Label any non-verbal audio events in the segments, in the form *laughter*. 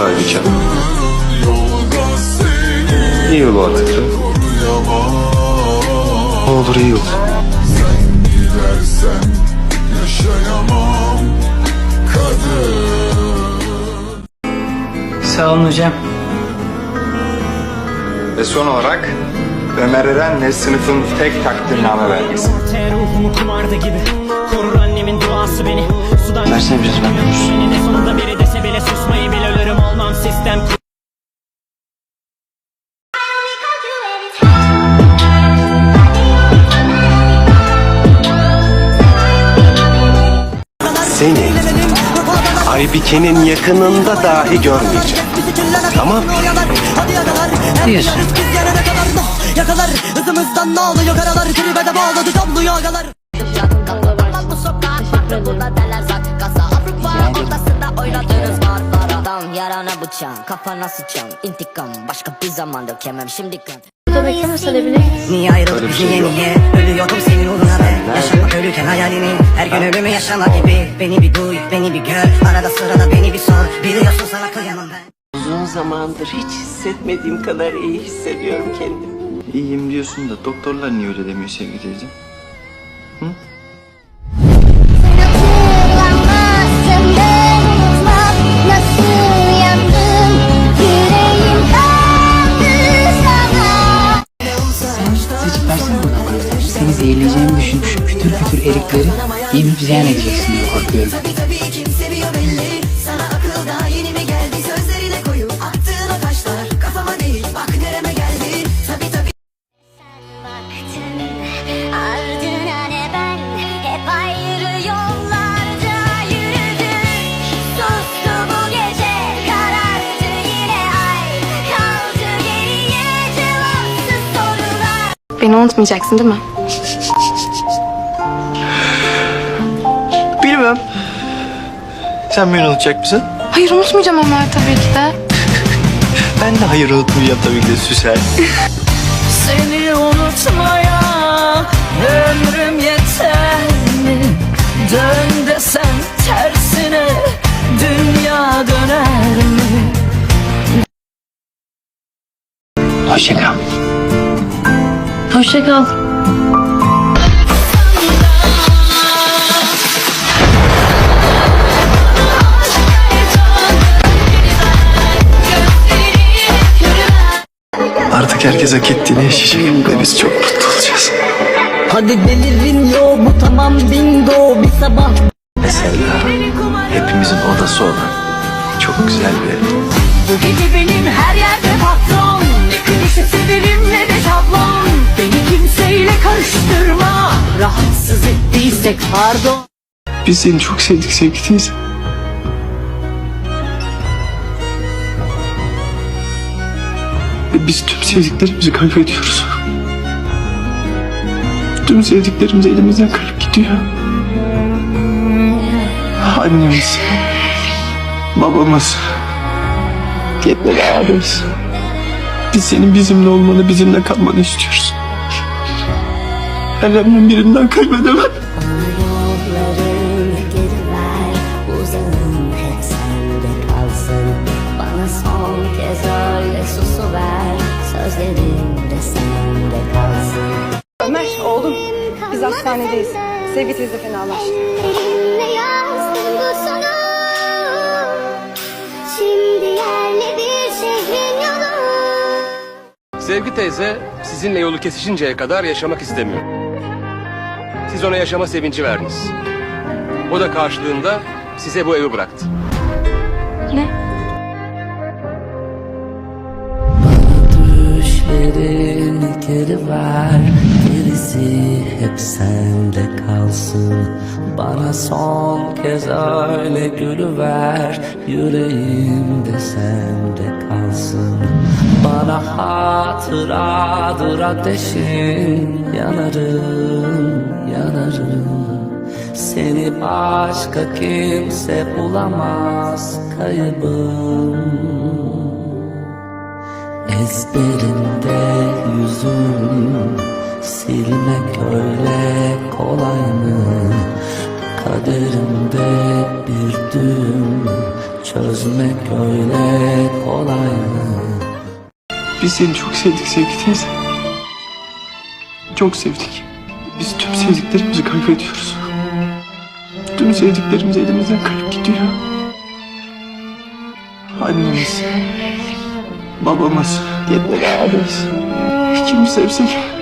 halbuki. İyi ol artık. Ne olur iyi ol. Gidersen yaşayamam kadın Sağ olun hocam. Ve son olarak Ömer Eren'le sınıfın tek takdirname belgesi. Ortaya ruhumu kumarda gibi Korur annemin duası beni Sudan Versene biraz ben konuşayım. Aybike'nin yakınında dahi görmeyeceğim. Tamam? Diyorsun. Yakalar hızımızdan ne oluyor karalar Tribede bağladı damlıyor agalar Bu sokak farklı burada derler zat kasa Avrupa ortasında oynadığınız kartlar Adam yarana bıçağın kafana sıçan intikam Başka bir zaman dökemem şimdi kan Burada bekleme söyleyebilir Niye ayrılık şey niye niye Ölüyordum senin uğruna ölürken hayalini Her gün ölümü yaşama gibi. Beni bir duy beni bir gör. Arada sırada beni bir sor. Biliyorsun sana kıyamam ben Uzun zamandır hiç hissetmediğim kadar iyi hissediyorum kendimi. İyiyim diyorsun da doktorlar niye öyle demiyor sevgili teyze? Hatırlamazsın ay. Kaldı geriye cevapsız sorular. Beni unutmayacaksın değil mi? *laughs* Sen beni unutacak mısın? Hayır unutmayacağım Ömer tabii ki de. *laughs* Ben de hayır unutmayacağım tabii ki de Süsel. *laughs* Seni unutmaya ömrüm yeter mi? Dön desem tersine dünya döner mi? Hoşça kal. Artık herkes hak ettiğini yaşayacak ve biz çok mutlu olacağız. Hadi delirin yo bu tamam bingo bir sabah Mesela hepimizin odası olan çok güzel bir ev. Bu gece benim her yerde patron Ne klişe severim ne de şablon Beni kimseyle karıştırma Rahatsız ettiysek pardon Biz seni çok sevdik sevgili teyze. Biz tüm sevdiklerimizi kaybediyoruz. Tüm sevdiklerimiz elimizden kayıp gidiyor. Annemiz, babamız, yetmedi abimiz. Biz senin bizimle olmanı, bizimle kalmanı istiyoruz. Ellerimden birinden kaybedemem. Biz hastanedeyiz. Sevgi teyze fenalaştı. Elimle yazdım bu sana Şimdi yerli bir şehrin yolu Sevgi teyze sizinle yolu kesişinceye kadar yaşamak istemiyor. Siz ona yaşama sevinci verdiniz. O da karşılığında size bu evi bıraktı. Düşlerin geri ver Gerisi hep sende kalsın. Bana son kez öyle gülüver Yüreğimde sende kalsın. Bana hatıradır ateşin Yanarım, yanarım. Seni başka kimse bulamaz kaybım. Ezberimde yüzüm Silmek öyle kolay mı? Kaderimde bir düğüm Çözmek öyle kolay mı? Biz seni çok sevdik sevgi teyze. Çok sevdik. Biz tüm sevdiklerimizi kaybediyoruz. Tüm sevdiklerimiz elimizden kayıp gidiyor. Annemiz, babamız, yetmedi abimiz. Kimi sevsek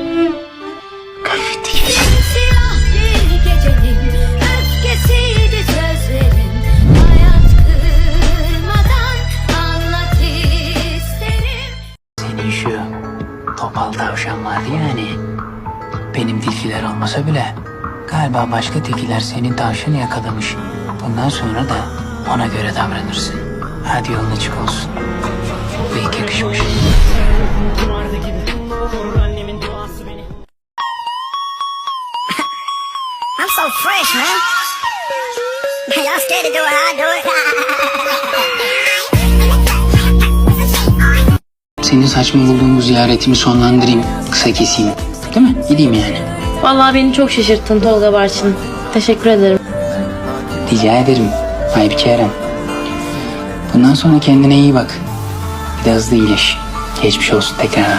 olmasa bile galiba başka tilkiler senin tavşanı yakalamış. Bundan sonra da ona göre davranırsın. Hadi yolun açık olsun. Pek yakışmış. *laughs* I'm so fresh man Y'all scared to do it I do it Senin saçma bulduğun bu ziyaretimi sonlandırayım. Kısa keseyim. Değil mi? Gideyim yani. Vallahi beni çok şaşırttın Tolga Barçın. Teşekkür ederim. Rica ederim. Aybike Eren. Bundan sonra kendine iyi bak. Bir de iyileş. Geçmiş olsun tekrardan.